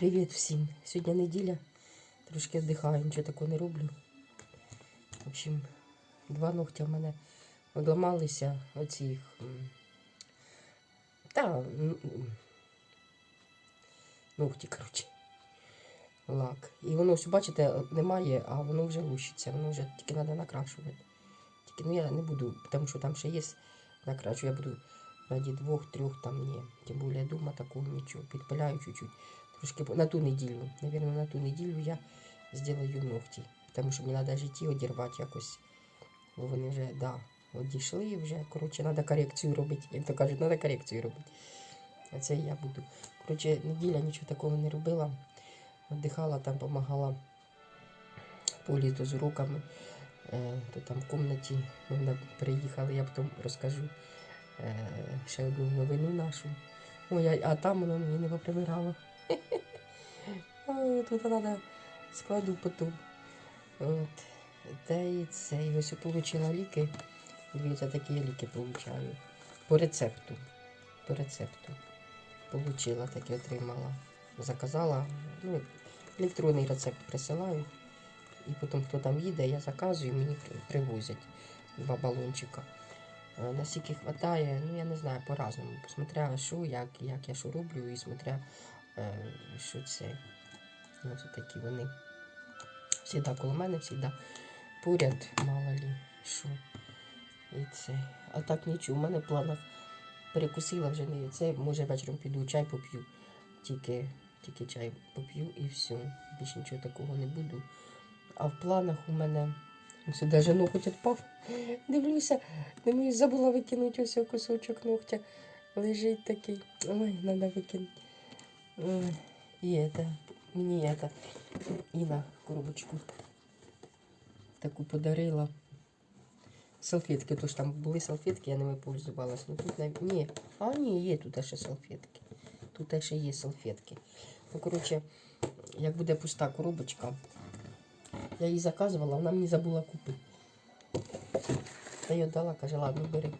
Привіт всім. Сьогодні неділя. Трошки віддихаю, нічого такого не роблю. В общем, два ногтя в мене одламалися оці. Та, ногті, коротше. Лак. І воно, все, бачите, немає, а воно вже лущиться. Воно вже тільки треба накрашувати. Тільки ну, я не буду, тому що там ще є накрашу. Я буду раді двох-трьох там ні. Тим більше дома такого нічого. Підпиляю чуть-чуть. Трошки на ту неділю. Наверное, на ту неділю я зроблю ногті. Тому що мені треба житті одірвати якось. Бо вони вже, да, одійшли вже. Коротше, треба корекцію робити. Як то кажуть, треба корекцію робити. А це я буду. Коротше, неділя нічого такого не робила. Віддихала, там допомагала полі то з уроками. Е, то там в кімнаті ми приїхали, я потім розкажу е, ще одну новину нашу. Ой, а, там воно мені не поприбирало. Тут треба складу потім. От. Та і це. І ось отримала ліки. Дивіться, такі ліки получаю. По рецепту. По рецепту. Получила, таке отримала. Заказала. Ну, електронний рецепт присилають. І потім хто там їде, я заказую, мені привозять два балончика. Е, Наскільки вистачає, ну я не знаю, по-разному. Смотря що, як, як я що роблю, і смотря що це. Ну, це такі вони. Всегда коло мене, всегда поряд, мало лі, що. І це. А так нічого, у мене в планах перекусила вже не це. Може вечором піду чай поп'ю. Тільки, тільки чай поп'ю і все. Більше нічого такого не буду. А в планах у мене ось даже ноготь відпав. Дивлюся, дивлюсь, забула викинути ось кусочок ногтя. Лежить такий. Ой, треба викинути. Ой, І это, мені это, Іна коробочку таку подарила. Салфетки, то ж там були салфетки, я ними пользувалась. Ну тут нав... Ні, а ні, є тут ще салфетки. Тут ще є салфетки. Ну, коротше, як буде пуста коробочка, я її заказувала, вона мені забула купити. Я її дала, каже, ладно, бери.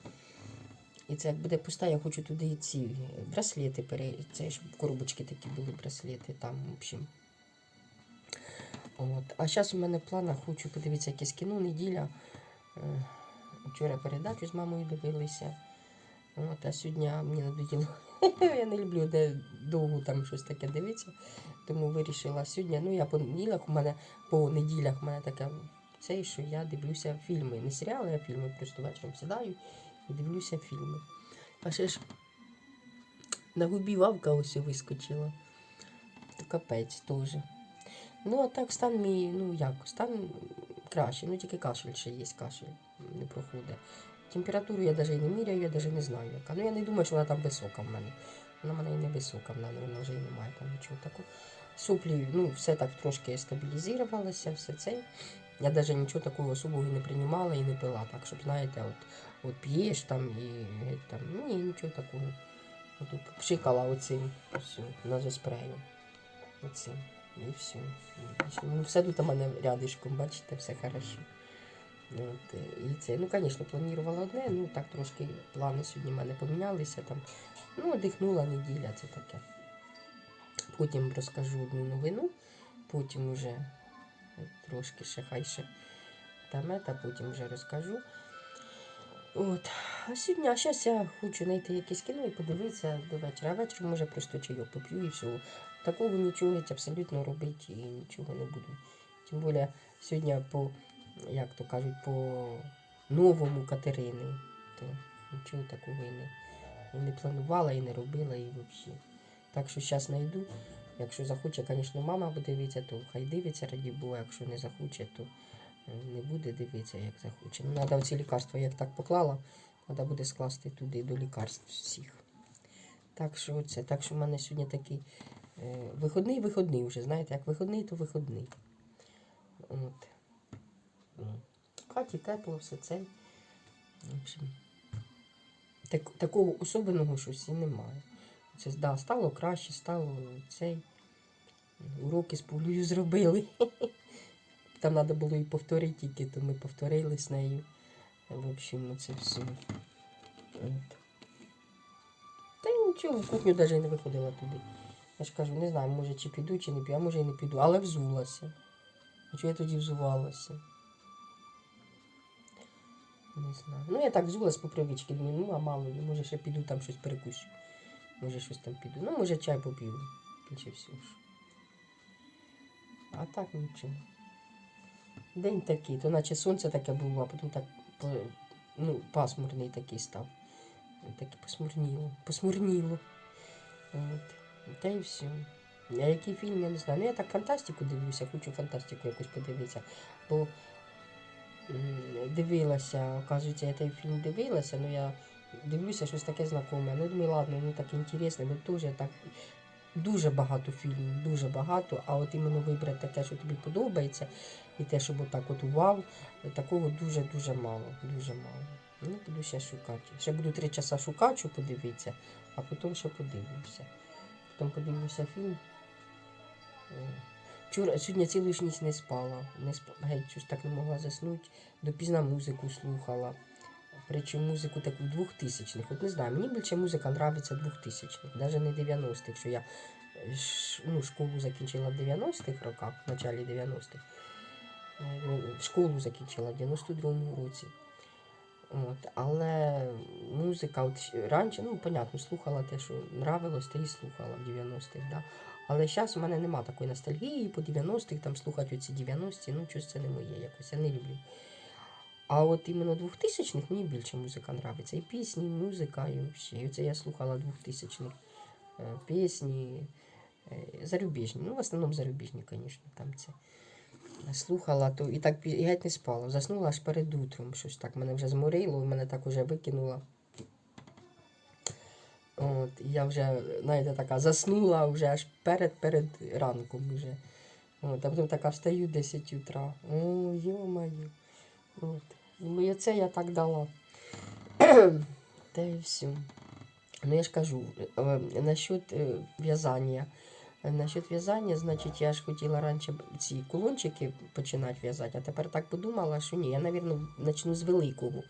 І це як буде пуста, я хочу туди і ці браслети пере... Це ж коробочки такі були браслети там, в общем. От. А зараз у мене в планах хочу подивитися якесь кіно, неділя. Е, Вчора передачу з мамою дивилися. От, а сьогодні мені надоїло. я не люблю де довго там щось таке дивитися. Тому вирішила сьогодні. Ну, я по неділях у мене по неділях у мене таке це, що я дивлюся фільми. Не серіали, а фільми. Просто вечором сідаю дивлюся фільми. А ще ж на губі вавка ось вискочила. То капець теж. Ну, а так стан мій, ну як, стан краще, ну тільки кашель ще є, кашель не проходить. Температуру я навіть не міряю, я навіть не знаю яка. Ну я не думаю, що вона там висока в мене. Вона в мене і не висока, в мене вона вже і немає там нічого такого. Суплі, ну, все так трошки стабілізувалося, все це. Я навіть нічого такого особого не приймала і не пила. Так, щоб, знаєте, от, от п'єш там і там. Ну, ні, нічого такого. От, пшикала оцим, назоспрею. Оцим. І все. Ну, все тут у мене рядишком, бачите, все хорошо. От, і це, ну, звісно, планувала одне, ну так трошки плани сьогодні в мене помінялися. Там. Ну, дихнула неділя, це таке. Потім розкажу одну новину, потім вже трошки ще хай ще та мета, потім вже розкажу. От. А сьогодні, а зараз я хочу знайти якесь кіно і подивитися до вечора. А вечором може просто чайок поп'ю і все. Такого нічого абсолютно робити і нічого не буду. Тим більше сьогодні по, як то кажуть, по новому Катерини. То нічого такого і не, і не планувала, і не робила, і взагалі. Так що зараз знайду. Якщо захоче, звісно, мама буде то хай дивиться раді Бога. Якщо не захоче, то не буде дивитися, як захоче. Ну, треба оці лікарства, як так поклала, треба буде скласти туди до лікарств всіх. Так що оце. Так що в мене сьогодні такий е, виходний, виходний вже, знаєте, як виходний, то виходний. От. Хаті тепло, все це. В общем, так, такого особливого щось і немає. Це да, стало краще, стало цей. Уроки з Пулею зробили. Там треба було і повторити тільки, то ми повторили з нею. В общем, це все. От. Та й нічого, в кухню навіть не виходила туди. Я ж кажу, не знаю, може чи піду, чи не піду, а може і не піду, але взулася. А чого я тоді взувалася? Не знаю. Ну, я так взулась по привичці, думаю, ну, а мало може ще піду там щось перекусю. Може щось там піду. Ну, може чай поп'ю. Більше всього. А так нічого. День такий, то наче сонце таке було, а потім так ну, пасмурний такий став. Таке посмурніло. Посмурніло. От. Та й все. А який фільм, я не знаю. Ну я так фантастику дивлюся, хочу фантастику якусь подивитися. Бо дивилася, оказується, я той фільм дивилася, ну я дивлюся щось таке знакоме. Ну думаю, ладно, ну таке інтересне, бо теж так дуже багато фільмів, дуже багато, а от іменно вибрати таке, що тобі подобається, і те, щоб отак от вау, такого дуже-дуже мало, дуже мало. Ну, буду ще шукати. Ще буду три часа шукати, щоб подивитися, а потім ще подивлюся. Потім подивлюся фільм. Е, Вчора, сьогодні цілу ніч не спала. Не спала. Геть щось так не могла заснути. Допізна музику слухала. Причому музику таку двохтисячних. От не знаю, мені більше музика нравиться двохтисячних, навіть не 90-х, що я е, ну, школу закінчила в 90-х роках, в началі 90-х. Е, ну, Школу закінчила в 92-му році. От, але музика, от раніше, ну, понятно, слухала те, що нравилось, те і слухала в 90-х. Да? Але зараз у мене нема такої ностальгії по 90-х, там слухати оці 90-ті, ну, щось це не моє якось, я не люблю. А от іменно 2000-х мені більше музика нравиться. І пісні, і музика, і все. І це я слухала 2000-х е, пісні, е, зарубіжні. Ну, в основному зарубіжні, звісно, там це. Слухала, то і так геть не спала. Заснула аж перед утром. Щось так мене вже зморило, мене так уже викинуло. От, я вже, знаєте, така заснула вже аж перед перед ранком вже. От, а потім така встаю 10 утра. О, йо-моє. От. Думаю, це я так дала. Та і все. Ну, я ж кажу, е, насчет е, в'язання. Е, Насчет в'язання, значить, я ж хотіла раніше ці кулончики починати в'язати, а тепер так подумала, що ні, я, мабуть, почну з великого.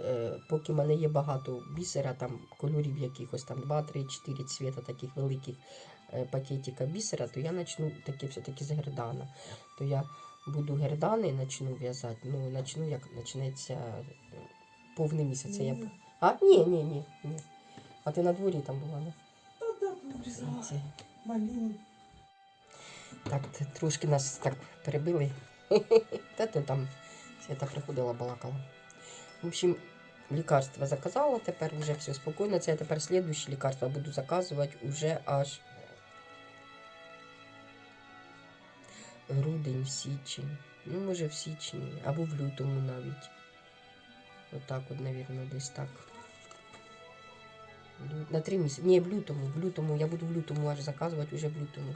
Е, Поки в мене є багато бісера, там кольорів якихось, там 2, 3, 4 цвіта таких великих е, пакетика бісера, то я почну таки все-таки з гердана. То я буду гердани почну в'язати. Ну, почну, як почнеться е, повний місяць. Я... А? Ні, ні, ні, ні. А ти на дворі там була, не? Обрізала. Так, трошки нас так перебили. Та то там Свята приходила, балакала. В общем, лікарства заказала, тепер вже все спокійно. Це я тепер слідуючі лікарства буду заказувати уже аж грудень, січень. Ну, може, в січні, або в лютому навіть. Отак от, навірно, десь так. На три місяці. Ні, в лютому, в лютому. Я буду в лютому аж заказувати уже в лютому.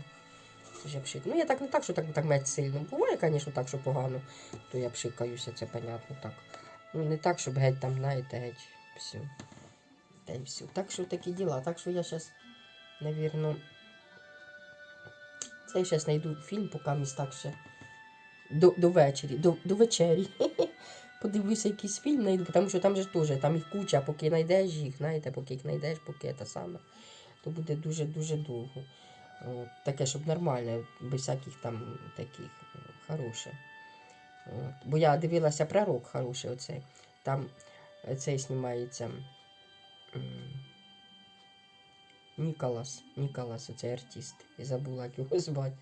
Вже пшик. Ну, я так не так, що так, так мать сильно. Буває, звісно, так, що погано, то я пшикаюся, це понятно так. Ну, не так, щоб геть там, знаєте, геть все. Та й все. Так що такі діла. Так що я зараз, навірно, це я зараз знайду фільм, поки місь так ще до, до вечері, до, до вечері. Подивлюся якийсь фільм знайду, тому що там же теж, там їх куча, поки знайдеш їх, знаєте, поки їх знайдеш, поки це саме, то буде дуже-дуже довго. От, таке, щоб нормальне, без всяких там таких е, хороше. От. Бо я дивилася пророк хороший оцей. Там е, цей знімається Ніколас. Ніколас, оцей артист. Я забула, як його звати.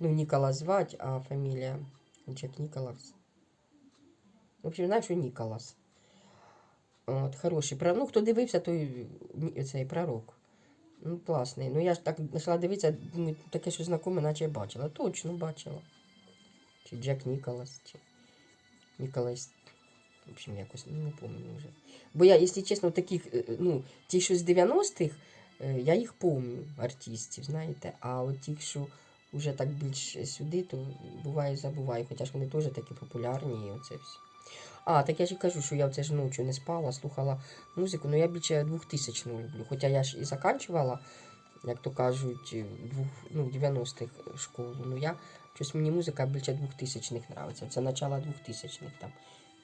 Ну, Ніколас звати, а фамілія Джек Ніколас. В общем, знаєш, що Ніколас. От, хороший. Про- Ну, хто дивився, той ні- цей пророк. Ну, класний. Ну я ж так почала дивитися, думаю, таке щось знакоме, наче я бачила. Точно бачила. Чи Джек Ніколас, чи Ніколас. В общем, якось ну, не пам'ятаю вже. Бо я, якщо чесно, таких, е, ну, ті, що з 90-х, е, Я їх пам'ятаю, артистів, знаєте. А от ті, що вже так більш сюди, то буває забуваю. Хоча ж вони теж такі популярні і оце все. А, так я ж і кажу, що я оце ж ночі не спала, слухала музику, ну я більше 2000 люблю. Хоча я ж і заканчувала, як то кажуть, двох, ну, 90-х школу. Ну я щось мені музика більше 2000-х нравиться. Це начало 2000-х там.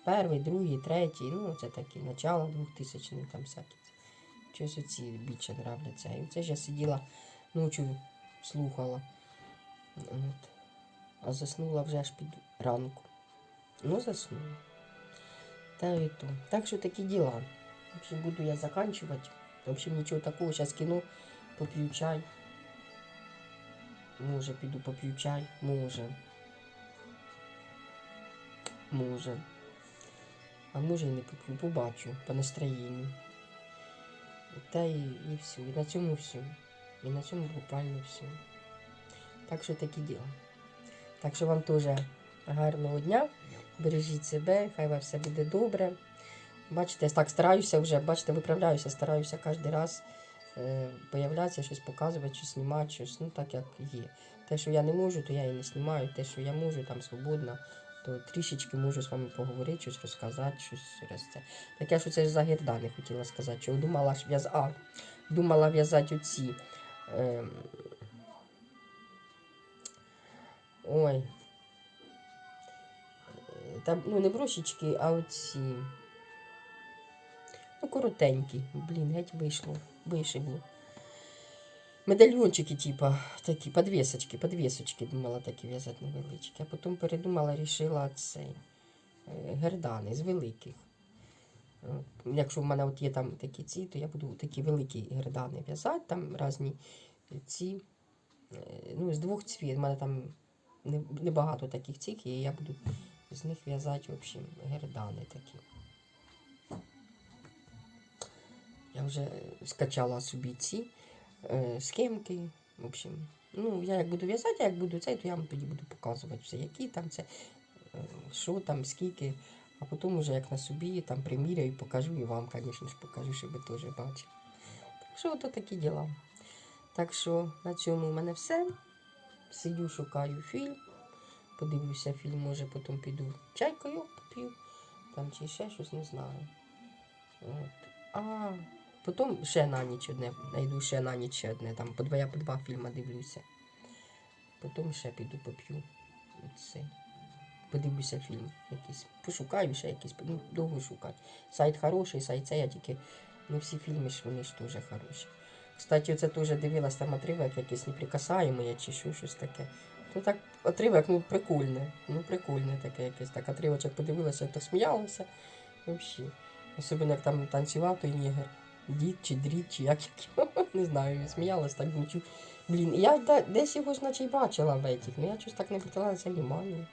Перший, другий, третій, ну це такі, начало 2000-х там всякі. Щось оці більше нравляться. І це ж я сиділа ночі слухала. От. А заснула вже аж під ранку. Ну, заснула. Та і то. Так що такі діла. В общем, буду я заканчивать. В общем, нічого такого. Зараз кіно, поп'ю чай. Може, піду поп'ю чай. Може. Може. А може і не поп'ю, побачу по настроєнню. Та і, і все. І на цьому все. І на цьому буквально все. Так що такі діла. Так що вам теж гарного дня. Бережіть себе, хай вам все буде добре. Бачите, я так стараюся вже, бачите, виправляюся, стараюся кожен раз е, появлятися, щось показувати, щось знімати, щось, ну так як є. Те, що я не можу, то я і не знімаю. Те, що я можу, там свободно, то трішечки можу з вами поговорити, щось розказати, щось через це. Так я що це за гердани хотіла сказати, що думала в'яз... а, думала в'язати оці. Е, ой. Там, ну, не брошечки, а оці. Ну, коротенькі. Блін, геть вийшло. Вишибло. Медальйончики, типа, такі, подвісочки, подвісочки думала такі в'язати невеличкі. А потім передумала, рішила цей е, гердани з великих. Якщо в мене от є там такі ці, то я буду такі великі гердани в'язати, там різні ці. е, Ну, з двох цвіт. У мене там небагато таких цих, і я буду з них в'язати, в общем, гердани такі. Я вже скачала собі ці схемки. В общем, ну, я як буду в'язати, як буду цей, то я вам тоді буду показувати все, які там це, е, що там, скільки. А потім вже як на собі там приміряю, покажу і вам, звісно ж, покажу, щоб ви теж бачили. Так що ото такі діла. Так що на цьому в мене все. Сидю, шукаю фільм. Подивлюся фільм, може потім піду чайкою поп'ю. Там чи ще щось не знаю. От. А потім ще на ніч одне. Найду ще на ніч ще одне. Там по два я по два фільми дивлюся. Потім ще піду поп'ю. Цей. Подивлюся фільм якийсь. Пошукаю ще якийсь, ну, довго шукати. Сайт хороший, сайт це я тільки не всі фільми ж вони ж теж хороші. Кстати, це теж дивилась там отривок якийсь неприкасаємий чи що, щось таке. Ну так отривок, ну прикольне. Ну прикольне таке якесь. Так отривочок подивилася, то сміялася. Взагалі. Особливо як там танцював той нігер. Дід чи дріт, чи як його, не знаю, сміялась так нічу. Блін, я де- десь його ж наче й бачила в етіх, ну я щось так не притила на це внимання.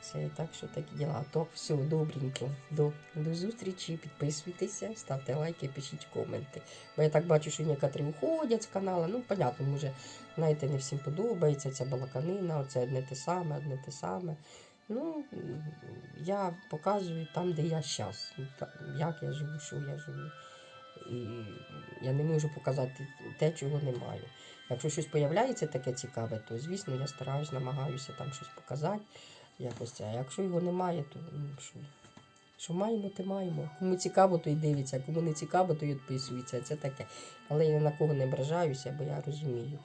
Це так, що такі діла. То все, добренько. До, до зустрічі. Підписуйтеся, ставте лайки, пишіть коменти. Бо я так бачу, що некоторі уходять з каналу. Ну, понятно, може, знаєте, не всім подобається ця балаканина, оце одне те саме, одне те саме. Ну, я показую там, де я зараз. Як я живу, що я живу. І я не можу показати те, чого немає. Якщо щось появляється таке цікаве, то звісно я стараюсь, намагаюся там щось показати. Якось це. А якщо його немає, то ну, що? Що маємо, то маємо. Кому цікаво, то й дивиться, кому не цікаво, то й відписується. Це таке. Але я на кого не ображаюся, бо я розумію,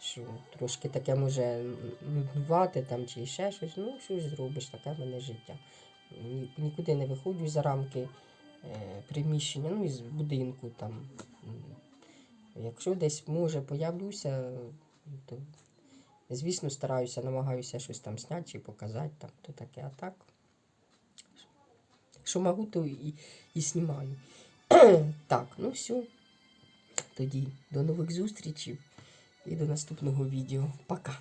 що трошки таке може нуднувати там чи ще щось. Ну, що ж зробиш, таке в мене життя. Нікуди не виходжу за рамки приміщення, ну, із будинку там. Якщо десь може появлюся, то звісно стараюся, намагаюся щось там зняти чи показати, там, то таке, а так. Що можу, то і, і знімаю. так, ну все. Тоді до нових зустрічей і до наступного відео. Пока.